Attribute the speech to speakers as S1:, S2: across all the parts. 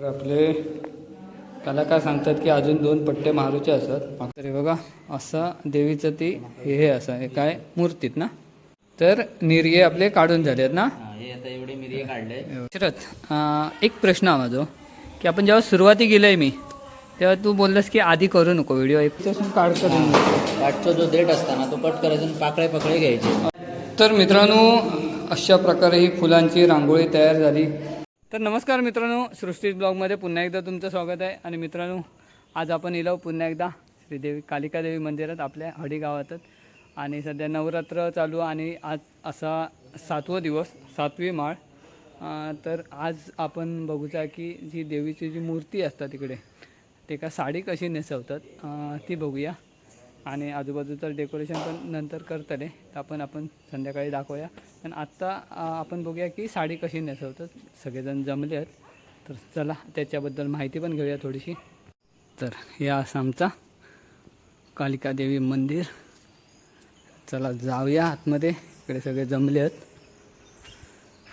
S1: तर आपले कलाकार सांगतात की अजून दोन पट्टे मारूचे असतात. तरी बघा असं देवीचं ती हे हे असं हे काय मूर्तीत ना? तर निर्ये आपले काढून ना?
S2: एवढे मिरी काढले
S1: शरद एक प्रश्न हा माझो की आपण जेव्हा सुरुवाती गेलोय मी तेव्हा तू बोललास की आधी करू नको व्हिडिओ एकपासून काढ करून
S2: काठचा जो देठ असता ना तो कट करायचा पाकळे पाकळे घ्यायचे.
S1: तर मित्रांनो अशा प्रकारे ही फुलांची रांगोळी तयार झाली. तर नमस्कार मित्रांनो सृष्टी ब्लॉगमध्ये पुन्हा एकदा तुमचं स्वागत आहे. आणि मित्रांनो आज आपण इलो पुन्हा एकदा श्रीदेवी कालिकादेवी मंदिरात आपल्या हडी गावातच. आणि सध्या नवरात्र चालू आणि आज असा सातवा दिवस सातवी माळ. तर आज आपण बघूचा की जी देवीची जी मूर्ती असतात तिकडे ते का साडी कशी नेसवतात ती बघूया. आणि आजूबाजूचं डेकोरेशन पण नंतर करतले. तर आपण आपण संध्याकाळी दाखवूया. पण आत्ता आपण बघूया की साडी कशी नेसवतात. सगळेजण जमले आहेत. तर चला त्याच्याबद्दल माहिती पण घेऊया थोडीशी. तर हे असं आमचा कालिका देवी मंदिर. चला जाऊया आतमध्ये. इकडे सगळे जमले आहेत.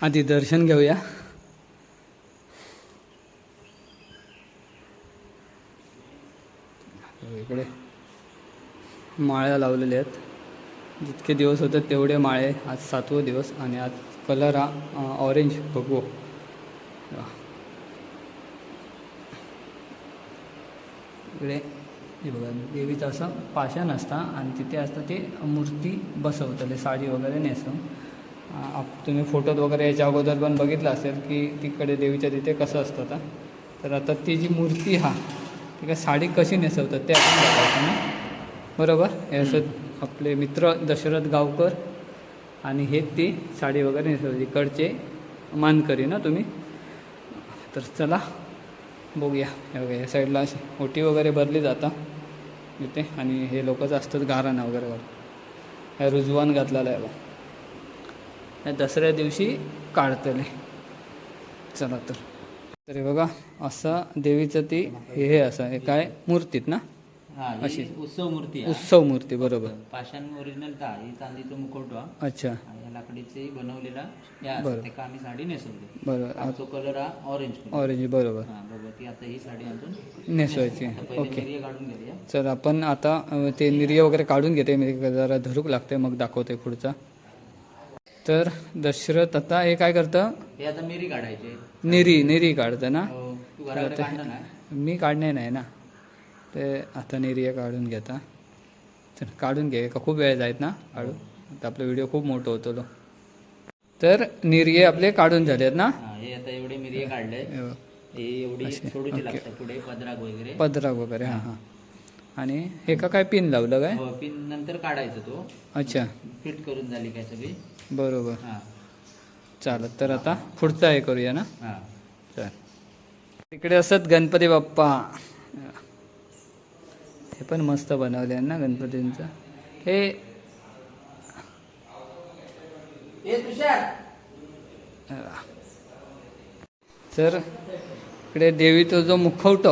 S1: आधी दर्शन घेऊया. इकडे माळ्या लावलेल्या आहेत. जितके दिवस होतात तेवढे माळे आज सातवं दिवस आणि आज कलर हा ऑरेंज बघू. इकडे हे बघा देवीचं असं पाषाण असतं आणि तिथे असतं ते मूर्ती बसवतले साडी वगैरे नेसून आप तुम्ही फोटोत वगैरे याच्या अगोदर पण बघितलं असेल की तिकडे देवीच्या तिथे कसं असतं आता. तर आता ती जी मूर्ती हा ती काय साडी कशी नेसवतात ते आपण बघायचं ना. बरोबर? हे असं आपले मित्र दशरथ गावकर आणि हे ती साडी वगैरे नेसवतात इकडचे मानकरी ना तुम्ही? तर चला बघूया. हे बघा या साईडला अशी ओटी वगैरे भरली जाता इथे आणि हे लोकच असतात गाराणा वगैरे घालून हे रुजवान घातलेला आहे बघा. दसऱ्या दिवशी काढतले. चला तर. तरी बघा असं देवीचं ती हे असं हे काय मूर्तीत ना? अशी.
S2: उत्सव मूर्ती.
S1: उत्सव मूर्ती बरोबर.
S2: पाषाण ओरिजिनल ता ही चांदीचं मुकुट हा.
S1: अच्छा.
S2: आणि लाकडीचे बनवलेला. ते आम्ही साडी नेसवली.
S1: बरोबर.
S2: आमचा कलर हा ऑरेंज
S1: ऑरेंज बरोबर.
S2: हा ती आता ही साडी आणून
S1: नेसवायची. ओके.
S2: काढून घेऊया.
S1: आपण आता ते निर्य वगैरे काढून घेते. मी जरा धरूक लागते मग दाखवते पुढचा. तर दशरथ आता हे काय करतं?
S2: हे आता मिरी काढायचे.
S1: निरी निरी काढतं ना?
S2: हो, तू ना
S1: मी काढणे नाही ना? ते आता निर्य काढून घेता. तर काढून घे का खूप वेळ जायत ना काढू आता आपला व्हिडिओ खूप मोठं होतो लो. तर निर्य आपले काढून झालेत ना?
S2: हा हे आता एवढे काढले. हे. पदराग वगैरे.
S1: पदराक वगैरे हां हां. आणि हे का काय पिन लावलं काय?
S2: हो, पिन नंतर काढायचं तो.
S1: अच्छा.
S2: फिट करून झाली काय सगळी.
S1: बरोबर.
S2: हा.
S1: चालत तर आता पुढचा हे करूया ना?
S2: हा.
S1: चल. तिकडे असत गणपती बाप्पा. हे पण मस्त बनवले आहे ना गणपतींचं. हे तर इकडे देवीचा जो मुखवटा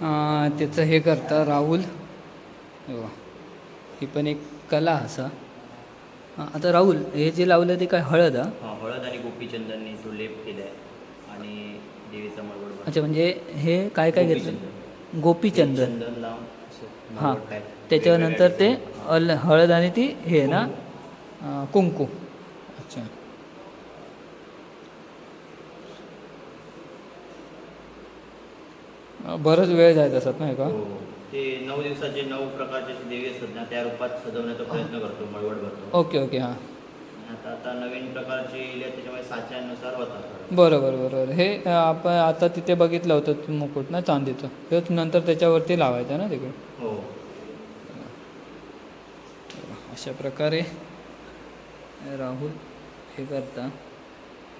S1: अं, त्याचं हे करता राहुल. हे बघा. ही पण एक कला असा. आता राहुल हे जे लावलं ते काय हळद
S3: हळद आणि गोपीचंदनने तो लेप केलाय आणि देवीचा
S1: अच्छा म्हणजे हे काय काय घेतलं गोपीचंदन.
S3: चंदन लावून
S1: हां त्याच्यानंतर ते अल हळद आणि ती हे ना कुंकू. अच्छा. बरंच वेळ जायत असत ना का?
S3: हो. ते नऊ दिवसाचे नऊ प्रकारचे देवी असतात ना त्या रूपात सजवण्याचा प्रयत्न करतो मळवट भरतो
S1: ओके ओके हां.
S3: आता आता नवीन प्रकारचे येले आहेत, त्याच्यामुळे साच्यानुसार होतात.
S1: बरोबर बरोबर. हे आपण आता तिथे बघितलं होतं मुकुट ना चांदीचं. तेच नंतर त्याच्यावरती लावायचं ना तिकडे?
S3: हो.
S1: अशा प्रकारे राहुल हे करता.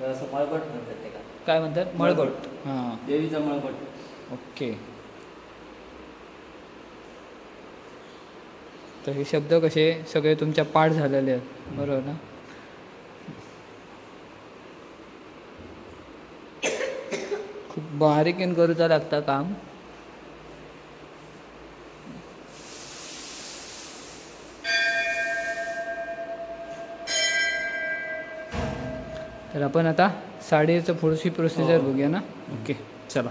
S2: असं मळबट म्हणतात ते का?
S1: काय म्हणतात? मळबट हां.
S2: देवीचा मळबट
S1: ओके. तर हे शब्द कसे सगळे तुमच्या पाठ झालेले आहेत. बरोबर ना? खूप बारीकीन करूचा लागता काम. तर आपण आता साडीचं पुढची प्रोसिजर बघूया ना? ओके चला.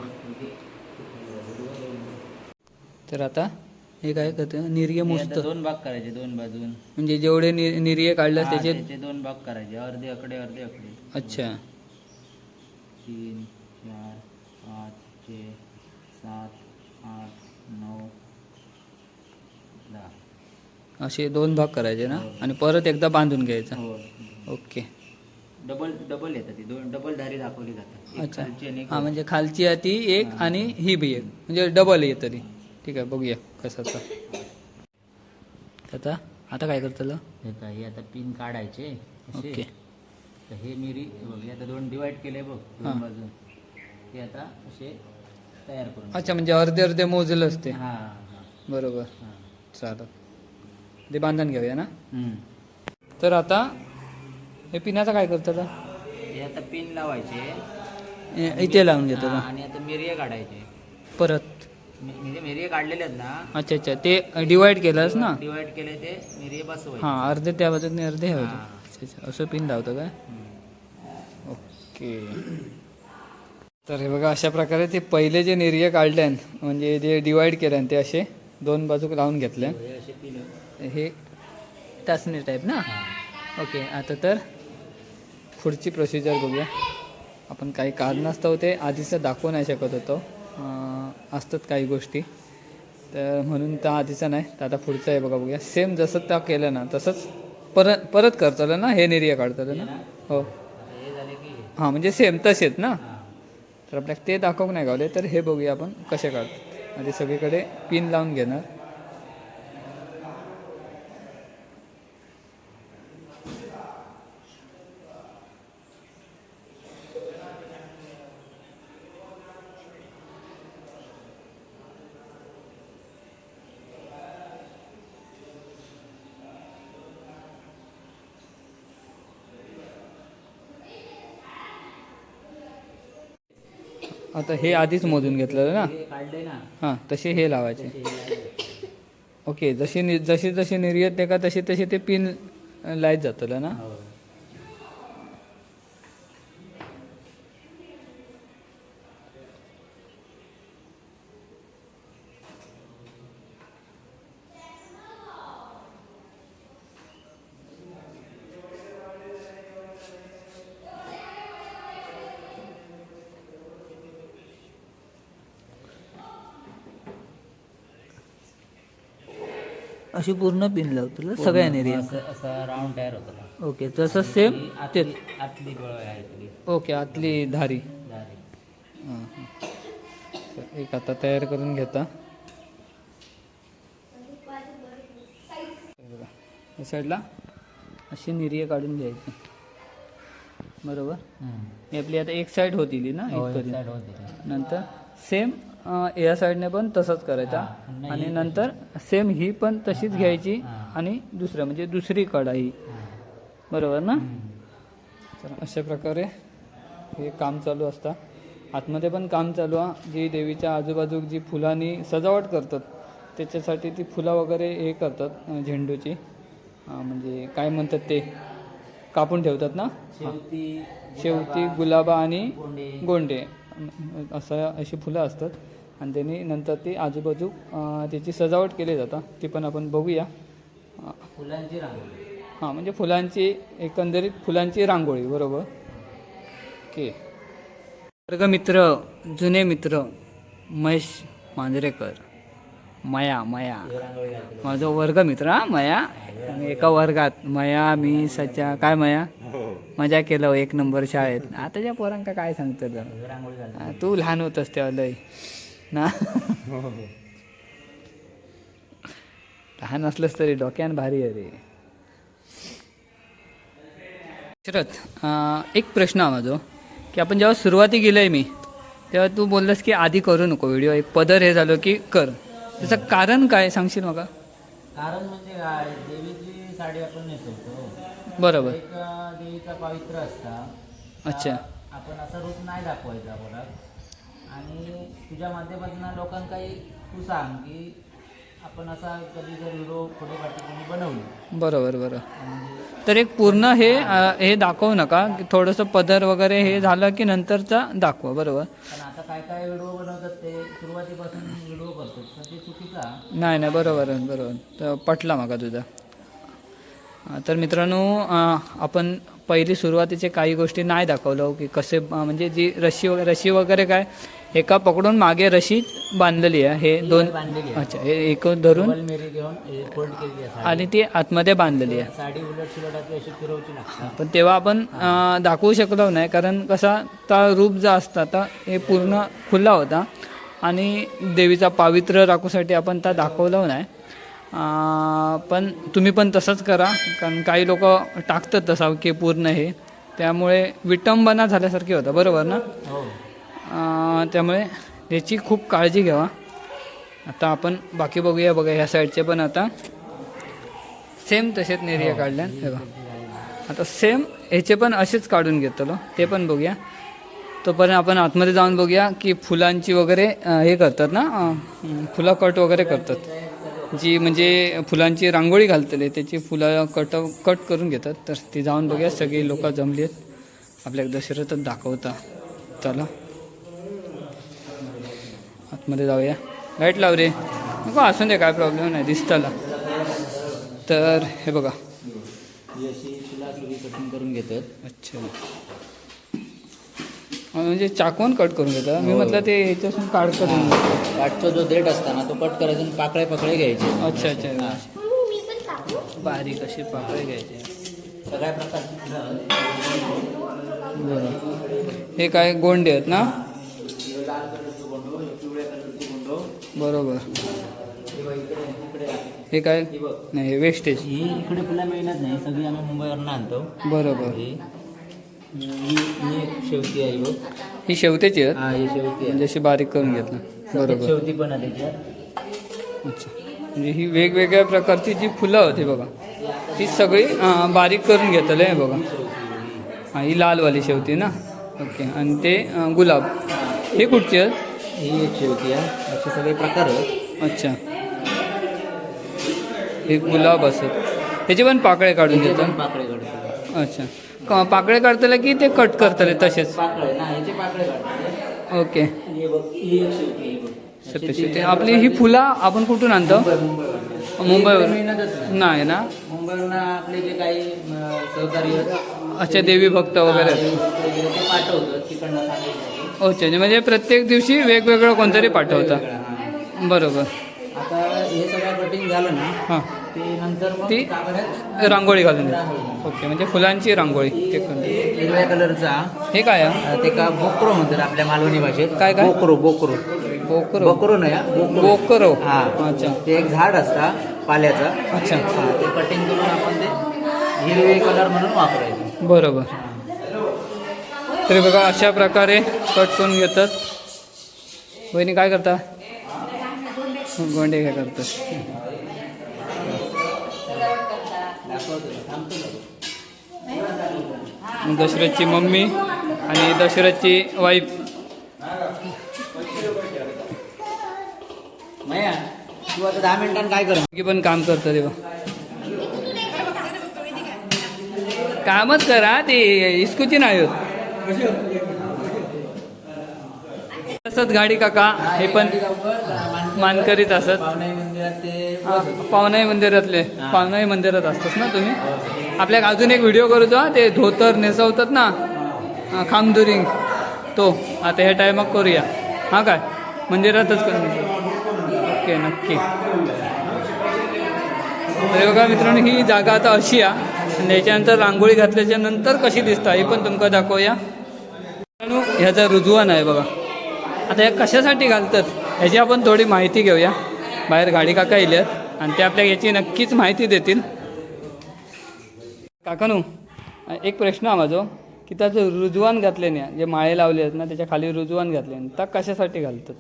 S1: तर आता हे काय करतं? निर्य
S2: हे
S1: मोजतं
S2: दोन भाग करायचे दोन बाजून.
S1: म्हणजे जेवढे नि- निर्य काढलं
S2: हा,
S1: त्याचे
S2: त्याचे दोन भाग करायचे अर्धे अकडे अर्धे अकडे
S1: अच्छा.
S2: तीन छे सात आठ नऊ दहा.
S1: असे दोन भाग करायचे ना? आणि परत एकदा बांधून घ्यायचं?
S2: हो.
S1: ओके.
S2: डबल डबल येतात ती दोन डबल धारी दाखवली जातात. एक
S1: अच्छा.
S2: खालची आणि एक
S1: हा म्हणजे खालची आहे ती एक आणि ही बी एक. म्हणजे डबल आहे तरी. ठीक आहे बघूया कसं आता आता आता काय करतलं
S2: हे काय हे आता पिन काढायचे असे.
S1: ओके.
S2: तर हे मिरी हे बघ हे आता दोन डिवाइड केले बघ
S1: हा.
S2: दोन ते आता असे तयार करून
S1: अच्छा म्हणजे अर्धे अर्धे मोजलं असते.
S2: हा हा.
S1: बरोबर.
S2: हा.
S1: चालत ते बांधून घेऊया ना?
S2: हम्म.
S1: तर आता हे पिण्याचं काय करतं
S2: हे आता पिन लावायचे.
S1: इथे लावून घेतो
S2: हा,
S1: का?
S2: आणि आता मिरिये काढायचे.
S1: परत.
S2: मि- म्हणजे मिरिये काढलेले आहेत ना?
S1: अच्छा अच्छा. ते डिवाइड केलंस ना?
S2: डिवाइड केले ते मिरिये बसवायचे.
S1: हां अर्धे त्या बाजूने अर्धे ह्या बाजूने.
S2: हा.
S1: अच्छा अच्छा. असं पिन लावतं काय?
S2: हम्म.
S1: ओके. तर हे बघा अशा प्रकारे ते पहिले जे निर्य काढल्यान म्हणजे जे डिवाइड केल्यान ते असे दोन बाजूक लावून घेतले
S2: हे
S1: टाचणी टाईप ना? ओके आता तर पुढची प्रोसिजर बघूया. आपण काही कारणास्तव ते आधीचं दाखवू नाही शकत होतो. असतात काही गोष्टी. तर म्हणून त्या आधीचं नाही तर आता पुढचं आहे बघा बघूया. सेम जसं त्या केलं ना तसंच परत परत करतलं ना हे निर्य काढतलं ना? हो
S2: हे.
S1: म्हणजे सेम तसेच ना. तर आपल्याला ते दाखवूक नाही गावले तर हे बघूया आपण कसे काढतो. आधी सगळीकडे पिन लावून घेणार. आता हे आधीच मोजून घेतलेलं ना?
S2: हे
S1: हां तसे हे लावायचे.
S2: हे.
S1: ओके जशी जशी जशी निर्यात ते का तशी तशी ते पिन लाईत जातलं ना? अशी पूर्ण पिन लावतो सगळ्या निर्यात
S2: असं असं राऊंड तयार होतं
S1: ओके तसं सेम
S2: ही
S1: ते
S2: आतली
S1: ओके आतली धारी. एक आता तयार करून घेता. या साईडला अशी निर्य काढून घ्यायची. बरोबर? आपली आता एक साईड होती ना
S2: हो.
S1: नंतर सेम या साईडने पण तसंच करायचा. आणि नंतर सेम ही पण तशीच घ्यायची. आणि दुसरं म्हणजे दुसरी ही
S2: हा.
S1: बरोबर ना. तर अशा प्रकारे हे काम चालू असतं. आतमध्ये पण काम चालू आहे जी देवीच्या आजूबाजूक जी फुलांनी सजावट करतात त्याच्यासाठी ती फुलं वगैरे हे करतात झेंडूची. म्हणजे काय म्हणतात ते? कापून ठेवतात ना?
S2: शेवती
S1: शेवती गुलाबा आणि गोंडे. असं अशी फुलं असतात. आणि त्यांनी नंतर ती आजूबाजू त्याची सजावट केली जातं. ती पण आपण बघूया.
S2: फुलांची रांगोळी.
S1: हां म्हणजे फुलांची एकंदरीत फुलांची रांगोळी बरोबर? ओके. वर्गमित्र जुने मित्र महेश मांजरेकर. मया मया. माझा वर्गमित्र हा मया. आणि एका वर्गात मया मी सच्या काय मया? मजा केलं हो एक नंबर शाळेत. आताच्या पोरांका काय सांगतं तू लहान होतस तेव्हा लय ना? लहान असलंस तरी डोक्यान भारी आहे रे. शरद अं, एक प्रश्न हा माझो. की आपण जेव्हा सुरुवाती गेलोय मी तेव्हा तू बोललास की आधी करू नको व्हिडिओ एक पदर हे झालं की कर. त्याचं कारण काय सांगशील मला?
S2: कारण म्हणजे काय? देवीची साडी आपण नेसवतो.
S1: बरोबर.
S2: देवीचा पवित्र असता.
S1: अच्छा.
S2: आपण असं रूप नाही दाखवायचं आपल्याला. आणि तुझ्या माध्यमातून लोकांना काही तू सांग की आपण असा कधी जर व्हिडिओ फोटो पाठी कोणी बनवली.
S1: बरोबर बरोबर.
S2: म्हणजे
S1: तर एक पूर्ण हे हे दाखवू नका. की थोडंसं पदर वगैरे हे झालं की नंतरचा दाखवा बरोबर.
S2: पण आता काय काय व्हिडिओ बनवतात ते? सुरुवातीपासून व्हिडिओ करतात तर ते चुकीचा
S1: नाही नाही बरोबर बरोबर. तर पटला माका तुझा. तर मित्रांनो आपण पहिली सुरुवातीचे काही गोष्टी नाही दाखवलो की कसे म्हणजे जी रशी वगैरे रशी वगैरे काय एका पकडून मागे रशी बांधलेली आहे. हे दोन
S2: बांधलेली आहे.
S1: अच्छा हे एक धरून
S2: डबल मेरी घेऊन फोल्ड केलेली आहे साडी.
S1: आणि ती आतमध्ये बांधलेली आहे.
S2: साडी उलट सुलट आपली अशी फिरवची लागतात
S1: पण तेव्हा आपण अं, दाखवू शकलो नाही कारण कसा त्या रूप जो असता तर हे पूर्ण खुला होता. आणि देवीचा पावित्र्य राखूसाठी आपण त्या दाखवलं नाही. अं, पण तुम्ही पण तसंच करा कारण काही लोक टाकतात तसा की पूर्ण हे. त्यामुळे विटंबना झाल्यासारखी होतं बरोबर ना?
S2: हो.
S1: त्यामुळे याची खूप काळजी घ्यावा. आता आपण बाकी बघूया बघा ह्या साईडचे पण आता. सेम तसेच नेरिया काढल्या हे बघा. आता सेम ह्याचे पण असेच काढून घेतलो ते पण बघूया. तोपर्यंत आपण आतमध्ये जाऊन बघूया की फुलांची वगैरे हे करतात ना फुलं कट वगैरे करतात. जी म्हणजे फुलांची रांगोळी घालतले त्याची फुलं कट कट करून घेतात. तर ती जाऊन बघूया. सगळी लोक जमली आहेत. आपल्या दशरथच दाखवता. चला. आतमध्ये जाऊया. लाइट लाव रे नको असून दे काय प्रॉब्लेम नाही दिसताला. तर हे बघा.
S2: ही कटिंग करून घेतात
S1: अच्छा म्हणजे चाकून कट करून घेता मी म्हटलं ते याच्यापासून काढ करून.
S2: काठचा जो देठ असताना तो कट करायचा आणि पाकळे पाकळे घ्यायचे.
S1: अच्छा अच्छा. बारीक अशी पाकळे घ्यायचे.
S2: सगळ्या प्रकार
S1: बरं हे काय गोंडे आहेत ना? बरोबर. हे काय? नाही हे वेस्टेज
S2: ही इकडे फुलं मिळणार नाही. सगळी आम्ही मुंबईवरून आणतो.
S1: बरोबर.
S2: ही. एक आहे बघ.
S1: ही शेवतेची आहेत
S2: हा ही शेवती आहे.
S1: म्हणजे अशी बारीक करून घेतलं. बरोबर.
S2: शेवती पण आहे त्याच्यात
S1: अच्छा. म्हणजे ही वेगवेगळ्या प्रकारची जी फुलं होती बघा ती सगळी बारीक करून घेतलं आहे बघा. हां ही लालवाली शेवती ना? ओके. आणि ते गुलाब. हे कुठचे आहेत?
S2: ही एक असे सगळे प्रकार आहेत.
S1: अच्छा. हे गुलाब असत. त्याचे पण पाकळे काढून
S2: याचे
S1: घेतात
S2: पाकळे
S1: अच्छा. क- पाकळे काढतले की ते कट करतले तसेच?
S2: पाकळे ना याचे पाकळे काढतो
S1: ओके.
S2: शेवती
S1: सत्य सत्य.
S2: चार
S1: आपली ही. फुलं आपण कुठून आणतो?
S2: मुंबई
S1: मुंबईवरून
S2: नाही.
S1: ना?
S2: मुंबईवरून आपले जे काही
S1: अच्छा देवी भक्त वगैरे.
S2: पाठवतात तिकडनं सांगितलं
S1: अच्छा म्हणजे प्रत्येक दिवशी वेगवेगळं कोणतरी पाठवता. बरोबर.
S2: आता हे सगळं कटिंग झालं ना
S1: हां.
S2: ते नंतर मग
S1: ती रांगोळी घालून. ओके म्हणजे फुलांची रांगोळी ते.
S2: हिरव्या कलरचा.
S1: हे काय
S2: अं, ते का बोकरो म्हणतात आपल्या मालवणी भाषेत.
S1: काय काय?
S2: बोकरो बोकरो.
S1: बोकरो.
S2: बोकरो नाही हा, बोकरो.
S1: बोकरो.
S2: हा.
S1: अच्छा.
S2: ते एक झाड असता पाल्याचं.
S1: अच्छा.
S2: हा, ते कटिंग करून आपण ते हिरवे कलर म्हणून वापरायचं.
S1: बरोबर. तरी बघा अशा प्रकारे कट करून घेतात. बहिणी काय करता? गोंडे काय करतात. दशरथची मम्मी आणि दशरथची वाईफ
S2: तू आता दहा मिनिटांनी काय कर?
S1: की पण काम करतं तेव्हा. कामच करा ते इस्कूची नाही होत. तसंच गाडी काका हे पण मानकरीत असत. पावनाई मंदिरातले पावनाई मंदिरात असतात ना तुम्ही? आपल्या अजून एक व्हिडिओ करू तो ते धोतर नेसवतात ना? खामदुरिंग. तो आता ह्या टायमाक करूया. हा काय? मंदिरातच करू ओके नक्की. तर बघा मित्रांनो ही जागा आता अशी आहे. आणि याच्यानंतर रांगोळी घातल्याच्या नंतर कशी दिसता हे पण तुमका दाखवूया. मित्रांनो ह्याचा रुजवान आहे बघा. आता या कशासाठी घालतात ह्याची आपण थोडी माहिती घेऊया. बाहेर गाडी काका येल्यात आणि ते आपल्या याची नक्कीच माहिती देतील. काकानू एक प्रश्न हा माझो. की त्याचं रुजवान घातले नाही? जे माळे लावले आहेत ना त्याच्याखाली रुजवान घातले नाही. त्या कशासाठी घालतात?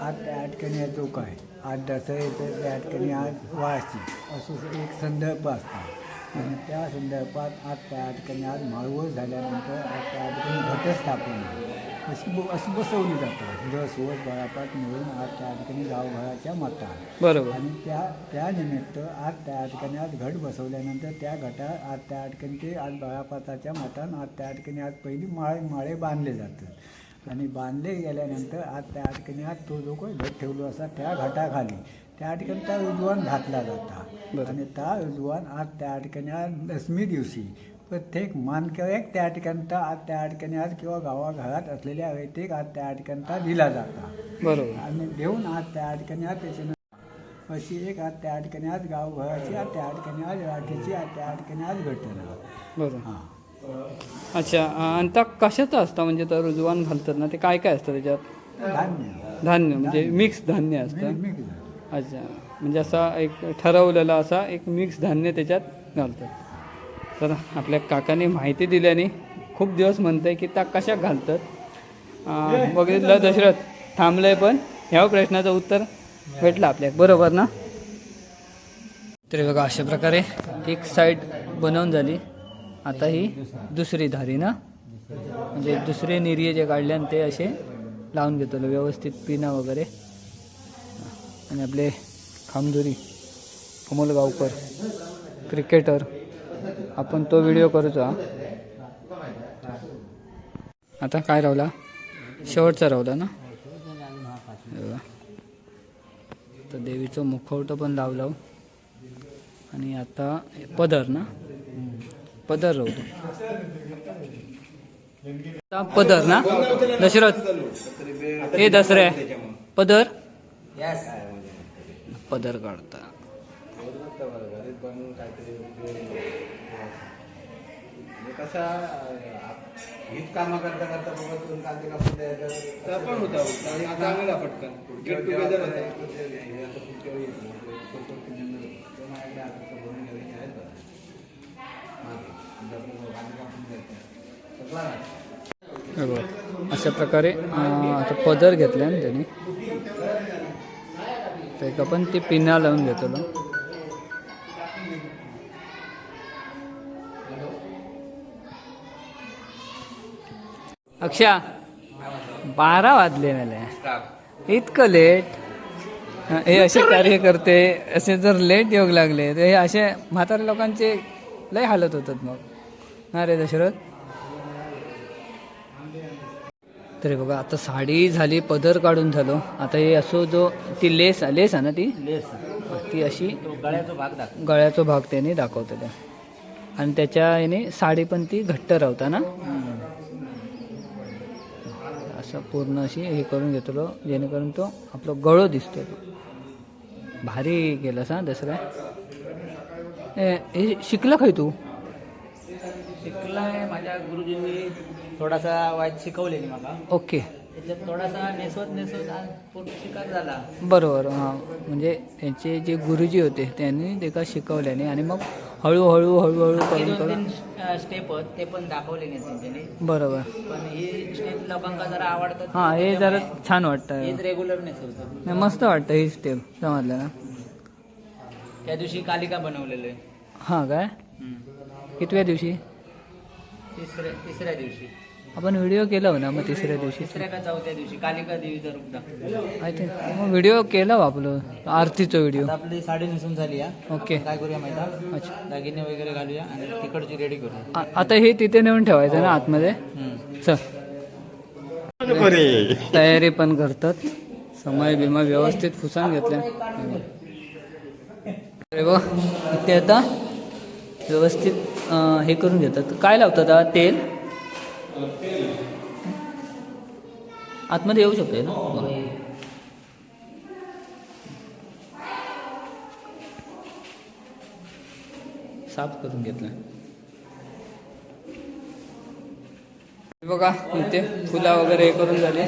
S4: आठ त्या अडकणी चौक आहे. आठ दसरा येतं त्या अडकणी आज वाचते असं एक संदर्भ असतात आणि त्या संदर्भात आठ त्या अडकणी आज माळवळ झाल्यानंतर आठ त्या अडकणी घटस्थापन. अशी ब अशी बसवली जातात दस वर बळापाट मिळून आज त्या ठिकाणी गावघराच्या मतात
S1: बरोबर.
S4: आणि त्या त्या निमित्त आज त्या ठिकाणी आज घट बसवल्यानंतर त्या घटा आज त्या ठिकाणी ते आज बळापाताच्या मतान आज त्या ठिकाणी आज पहिली माळे माळे बांधले जातात. आणि बांधले गेल्यानंतर आज त्या ठिकाणी आज तो जो काही घट ठेवलो असा त्या घटाखाली त्या ठिकाणी त्या उजवान घातला जाता. आणि त्या उजवान आज त्या ठिकाणी आज दसमी दिवशी प्रत्येक मानकऱ्याक त्या ठिकाणी त्या- आज त्या ठिकाणी आज किंवा गावाघरात असलेल्या व्यक्तीक आज त्या ठिकाणी त्या दिला जाता.
S1: बरोबर.
S4: आणि देऊन आज त्या ठिकाणी आज त्याच्यानं अशी एक आज त्या ठिकाणी आज गावभराची आज त्या ठिकाणी आज राठीची आज त्या ठिकाणी आज घटना
S1: बरोबर.
S4: हां.
S1: अच्छा आणि त्या कशाचं असतं म्हणजे तर रुजवान घालतात ना ते काय काय असतं त्याच्यात?
S4: धान्य.
S1: धान्य म्हणजे मिक्स धान्य असतं. अच्छा. म्हणजे असा एक ठरवलेला असा एक मिक्स धान्य त्याच्यात घालतात. तर आपल्या काकाने माहिती दिल्याने खूप दिवस म्हणतंय की त्या कशा घालतात. बघितलं दशरथ थांबलंय पण ह्या प्रश्नाचं उत्तर भेटलं आपल्या बरोबर ना? तरी बघा अशा प्रकारे एक साईड बनवून झाली. आता ही दुसरी धारी ना? म्हणजे दुसरे निर्य जे काढले आणि ते असे लावून घेतो व्यवस्थित पिना वगैरे. आणि आपले खामजुरी कमल गावकर क्रिकेटर आपण तो व्हिडिओ करूचा आता काय रावला? शेवटचा रावला ना? तर देवीचं मुखवटं पण लावलं. आणि आता पदर ना? पदर राहतो पदर ना? दशरथ. हे दसरे पदर? पदर काढता.
S5: कसा हीच कामं करता करता बाबा दोन कांदे कापून द्यायचं पण होता आणि पटकन गेट टुगेदर
S1: अशा प्रकारे आता पदर घेतला ना त्यांनी. तर एक आपण ते पिना लावून घेतो ना. अक्षा बारा वाजले मला. इतकं लेट हे असे कार्य करते असे जर लेट योग लागले तर हे असे म्हातारे लोकांचे लय हालत होतात मग. ना रे दशरथ? तरी बघा आता साडी झाली पदर काढून झालो. आता हे असो जो ती लेस लेस आहे ना ती?
S2: लेस.
S1: ती अशी
S2: गळ्याचा भाग दाखव.
S1: गळ्याचा भाग त्याने दाखवतो आणि त्याच्या याने साडी पण ती घट्ट राहता ना? असं पूर्ण अशी हे करून घेतलो जेणेकरून तो आपलं गळो दिसतो तो. भारी केलंस हा दसरा. हे शिकला काय तू?
S2: शिकलाय माझ्या गुरुजींनी. थोडासा वाईट शिकवलेली मला.
S1: ओके.
S2: त्याच्यात थोडासा नेसवत नेसवत आज पूर्ण शिकार झाला.
S1: बरोबर हां. म्हणजे त्यांचे जे गुरुजी होते त्यांनी ते का शिकवल्याने आणि मग हळूहळू हळूहळू करून करून
S2: स्टेप होत ते पण दाखवले नाही त्यांच्यानी.
S1: बरोबर.
S2: पण ही स्टेप लोकांना जरा आवडतात
S1: हां हे जरा छान वाटतं
S2: रेग्युलर
S1: मस्त वाटतं ही स्टेप समजलं ना?
S2: त्या दिवशी कालिका बनवलेले
S1: हां काय? कितव्या दिवशी?
S2: तिसऱ्या तिसऱ्या दिवशी.
S1: आपण व्हिडिओ केला हो ना मग तिसऱ्या दिवशी.
S2: तिसऱ्या का चौथ्या दिवशी? कालिका देवीचा रूप
S1: आय थिंक मग व्हिडिओ केला हो आपलं आरतीचा व्हिडिओ.
S2: आता आपली साडी नेसून झाली या
S1: ओके.
S2: काय करूया माहिती आहे?
S1: अच्छा.
S2: दागिने वगैरे घालूया आणि तिकडची रेडी करूया.
S1: आ- आता हे तिथे नेऊन ठेवायचं ना आतमध्ये?
S2: हम्म.
S1: चल. तयारी. पण करतात. समय बिमा व्यवस्थित पुसून घेतल्या. अरे वा इथे आता व्यवस्थित हे करून घेतात. काय लावतात? तेल? आतमध्ये येऊ शकते ना? साफ करून घेतलं. बघा इथे फुला वगैरे हे करून झाले.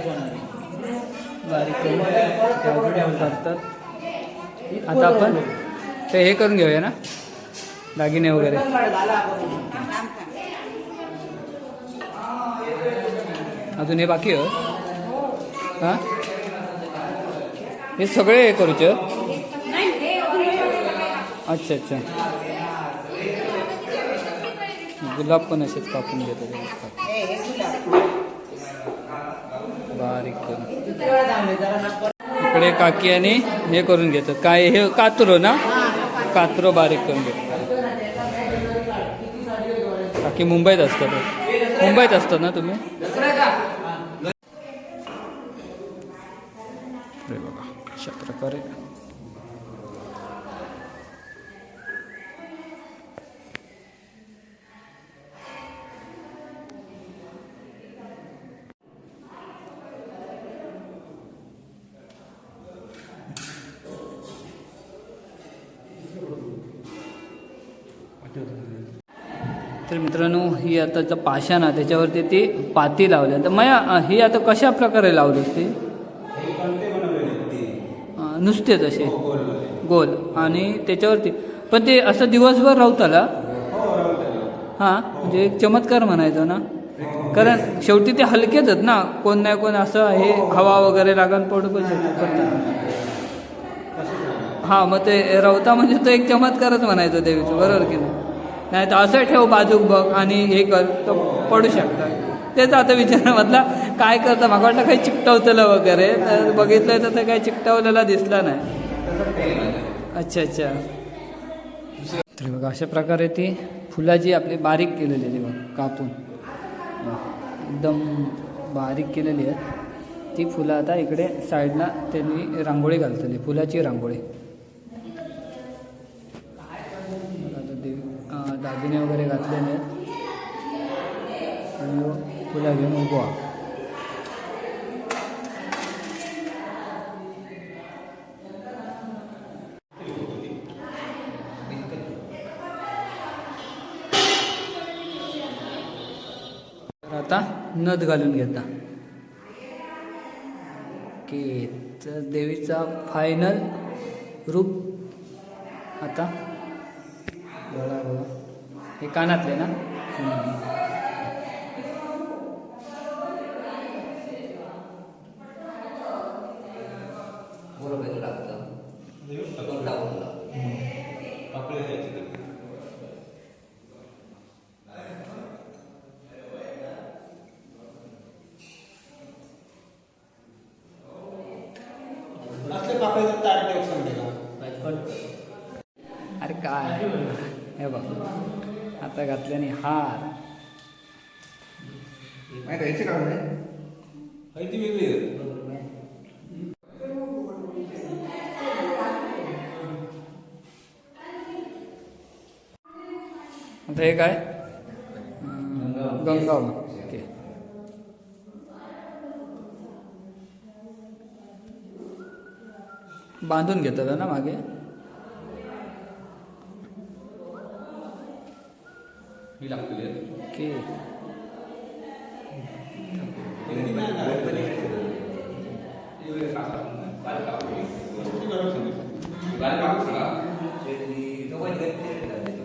S1: बारीक करून. करतात आता आपण ते हे करून घेऊया ना? दागिने वगैरे. अजून हे बाकी हां? हे सगळे हे करूचे अच्छा अच्छा. गुलाब पण असेच कापून घेतो बारीक करून. इकडे काकी आणि हे करून घेतात. काय हे कातरो ना? कातरो बारीक करून घेतात. की मुंबईत असतात मुंबईत असतात ना तुम्ही? बघा अशा प्रकारे. तर मित्रांनो ही आता पाषाण आहे त्याच्यावरती ती पाती लावली. तर मया ही आता कशा प्रकारे लावली ती अं, नुसतेच असे गोल. आणि त्याच्यावरती. पण ते असं दिवसभर राहताला? हां म्हणजे एक चमत्कार म्हणायचं ना? कारण शेवटी ते हलकेच आहेत ना? कोण नाही कोण असं हे हवा वगैरे लागून पडू पण शकतो. हां मग ते रावता म्हणजे तो एक चमत्कारच म्हणायचं देवीचं. बरोबर की नाही? नाही तर असं ठेव बाजूक बघ आणि हे कर. तर पडू शकतात तेच आता विचार म्हटला काय करतं? मला वाटलं काही चिकटवतलं वगैरे. तर बघितलं तर ते काही चिकटवलेला दिसला नाही. अच्छा अच्छा. तर बघा अशा प्रकारे ती फुलाची आपली बारीक केलेली आहे बघ कापून. एकदम बारीक केलेली आहे. ती फुलं आता इकडे साईडला त्यांनी रांगोळी घालतली फुलाची रांगोळी. दागिने वगैरे घातलेले आहेत. आणि फुला घेऊन उभो आता नद घालून घेता. की तर देवीचा फायनल रूप. आता. हे कानातले ना हम्म. अरे काय हे बघ आता घातल्याने हार.
S5: माहिती ह्याची काढून आहे ती वेगळी आहे.
S1: आता हे काय? गंगा ओके. बांधून घेतात ना मागे? Lalo bago sila. Ito ko yung ganito.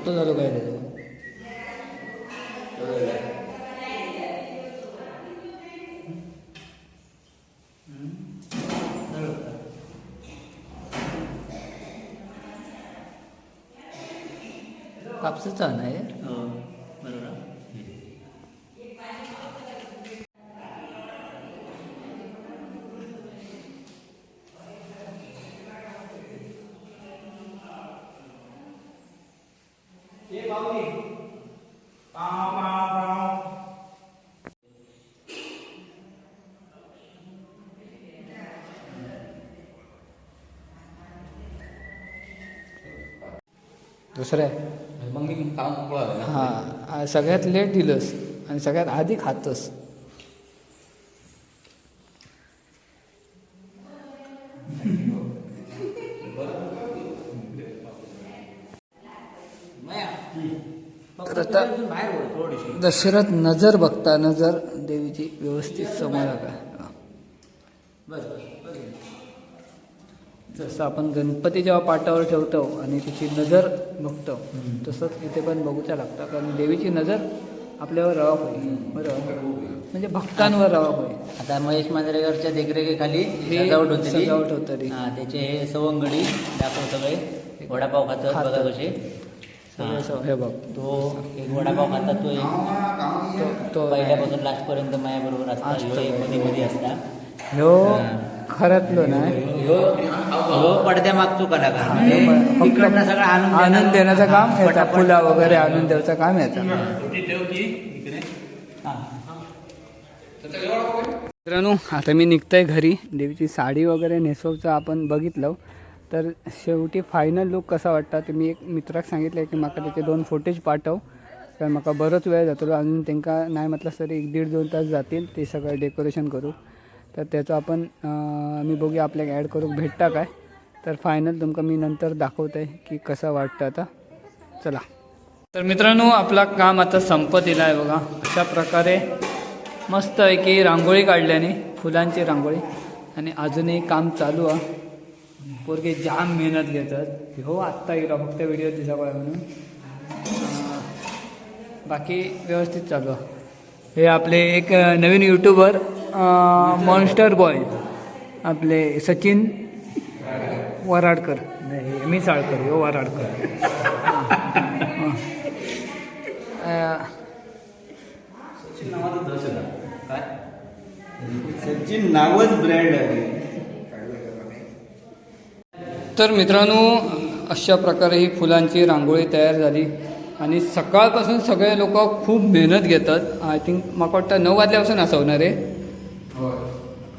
S1: 어떤 하루가 해야 되나? त्याचं कापसाचा नाही
S3: बरोबर.
S1: दुसरं आहे हां सगळ्यात लेट दिलंस आणि सगळ्यात आधी खातस तर आता दशरथ नजर बघता नजर देवीची व्यवस्थित समोर का जसं आपण गणपती जेव्हा पाटावर ठेवतो आणि तिची नजर बघतो तसंच इथे पण बघूच्या लागतं. कारण देवीची नजर आपल्यावर पाहिजे बरोबर. म्हणजे भक्तांवर राहा होय
S2: आता महेश मांजरेकरच्या देखरेखीखाली
S1: हे
S2: सजावट होती
S1: सजावट होतली.
S2: हा त्याचे हे सवंगडी दाखव सगळे. वडापाव खातात
S1: खातात.
S2: बघा कसे हा.
S1: बघ.
S2: तो एक वडापाव खातात तो एक.
S1: तो
S2: पहिल्यापासून लास्ट पर्यंत माझ्याबरोबर असता.
S1: असतो.
S2: ह्यो एक मध्ये मध्ये असता.
S1: ह्यो खऱ्यातलो नाही
S2: ह्यो ह्यो पडद्या मागतो कलाकार. म्हणजे तिकडनं सगळं आणून
S1: आणून देण्याचं काम याचा फुला वगैरे आणून द्यायचं काम याचं मित्रांनो आता मी निघतोय घरी. देवीची साडी वगैरे नेसवचं आपण बघितलं. तर शेवटी फायनल लुक कसा वाटता ते मी एक मित्राक सांगितलं की म्हाका त्याचे दोन फोटेज पाठव. कारण म्हाका बरोच वेळ जातलो. अजून त्यांना नाही म्हटलं तरी एक दीड दोन तास जातील. ते सगळं डेकोरेशन करू. तर त्याचं आपण मी बघूया आपल्याक ॲड करू भेटता काय. तर फायनल तुमका मी नंतर दाखवतंय की कसं वाटतं आता. चला. तर मित्रांनो आपला काम आता संपत येला आहे बघा. अशा प्रकारे मस्त आहे की रांगोळी काढल्याने फुलांची रांगोळी. आणि अजूनही काम चालू आहे. पोरगे जाम मेहनत घेतात. हो आत्ता येईल फक्त व्हिडिओ दिसा पळा म्हणून. बाकी व्यवस्थित चालू आहे. हे आपले एक नवीन यूट्यूबर मॉन्स्टर बॉय आपले सचिन वराडकर. नाही मी साळकर हो. वराडकर
S5: सचिन नावच ब्रँड आहे.
S1: तर मित्रांनो अशा प्रकारे ही फुलांची रांगोळी तयार झाली. आणि सकाळपासून सगळे लोक खूप मेहनत घेतात. आय थिंक मला वाटतं नऊ वाजल्यापासून असं होणार आहे.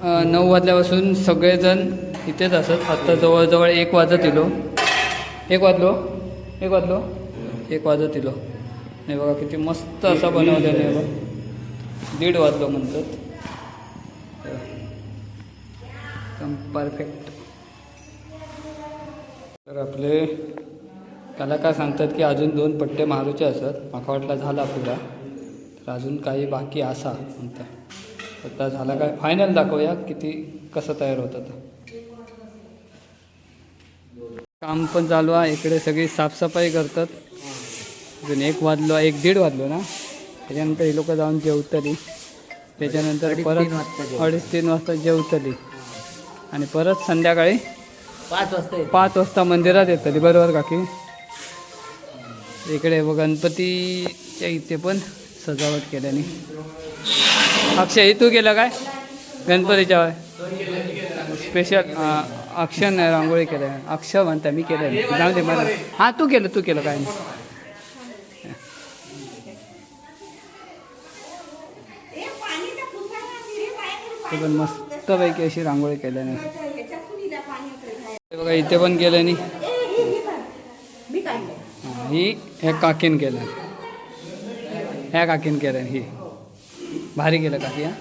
S1: नऊ वाजल्यापासून सगळेजण इथेच असत. आत्ता जवळजवळ एक वाजत येलो एक वाजलो? एक वाजलो? एक वाजत येलो नाही बघा किती मस्त असं बनवलेलं आहे बघ. दीड वाजलो म्हणतात. एकदम परफेक्ट तर आपले कलाकार सांगतात की अजून दोन पट्टे मारूचे असत. म्हाका वाटला झाला फुला तर अजून काही बाकी असा म्हणतात. आता झाला काय? फायनल दाखवूया किती कसं तयार होतं तर काम पण चालू आहे इकडे सगळी साफसफाई करतात. अजून एक वाजलो एक दीड वाजलो ना. त्याच्यानंतर ही लोक जाऊन जेवतली. त्याच्यानंतर परत. अडीच तीन वाजता जेवतली. आणि परत संध्याकाळी
S2: पाच वाजता.
S1: पाच वाजता मंदिरात येतली. बरोबर काकी इकडे गणपतीच्या इथे पण सजावट केल्याने. अक्षय हे तू केलं काय? गणपतीच्या स्पेशल अक्षय नाही रांगोळी केलं. अक्षय म्हणता मी केलं जाऊ दे मला. हां तू केलं तू केलं काय नाही. ते पण मस्तपैकी अशी रांगोळी केल्याने बघा इथे पण केल्याने हां, ही ह्या काकीन केलं. ह्या काकीन केलं ही. भारी केलं काकी हा.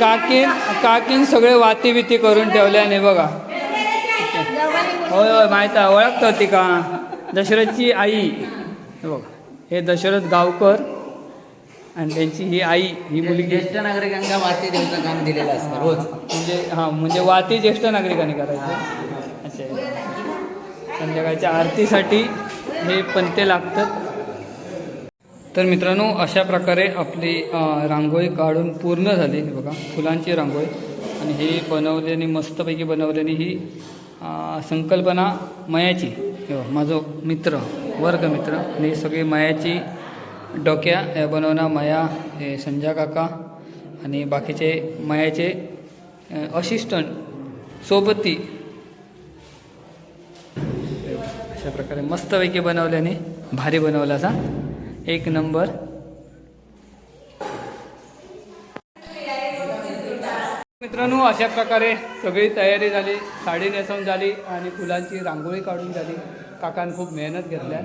S1: काकीन काकीन सगळे वाती बिती करून ठेवल्याने बघा. होय होय माहीत आहे ओळखत होती का? दशरथची आई. बघ हे दशरथ गावकर आणि त्यांची ही आई ही मुलगी.
S2: ज्येष्ठ नागरिकांना वाती देऊचं काम दिलेलं असतं रोज.
S1: म्हणजे हां म्हणजे वाती ज्येष्ठ नागरिकांनी करायचं. अच्छा. संध्याकाळच्या आरतीसाठी हे पंते लागतात. तर मित्रांनो अशा प्रकारे आपली रांगोळी काढून पूर्ण झाली. हे बघा फुलांची रांगोळी. आणि ही बनवल्याने मस्तपैकी बनवल्याने ही संकल्पना मयाची. हे बघ, मित्र वर्गमित्र आणि ही सगळी मयाची डोक्या हे बनवणं मया हे संजय काका आणि बाकीचे मयाचे असिस्टंट सोबती अशा प्रकारे मस्तपैकी बनवल्याने भारी बनवला असा. एक नंबर. मित्रांनो अशा प्रकारे सगळी तयारी झाली साडी नेसवून झाली आणि फुलांची रांगोळी काढून झाली. काकान खूप मेहनत घेतल्या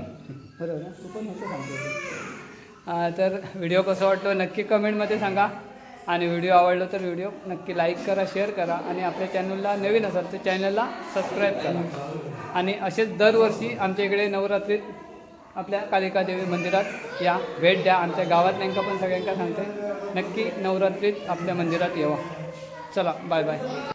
S1: बरोबर ना? तू पण होतं सांगतो. तर व्हिडिओ कसा वाटतो नक्की कमेंटमध्ये सांगा. आणि व्हिडिओ आवडला तर व्हिडिओ नक्की लाईक करा शेअर करा. आणि आपल्या चॅनलला नवीन असाल तर चॅनलला सबस्क्राईब करा. आणि असेच दरवर्षी आमच्या इकडे नवरात्रीत आपल्या कालिका देवी मंदिरात या भेट द्या. आमच्या गावात नेमका पण सगळ्यांका सांगते. नक्की नवरात्रीत आपल्या मंदिरात येवा. चला बाय बाय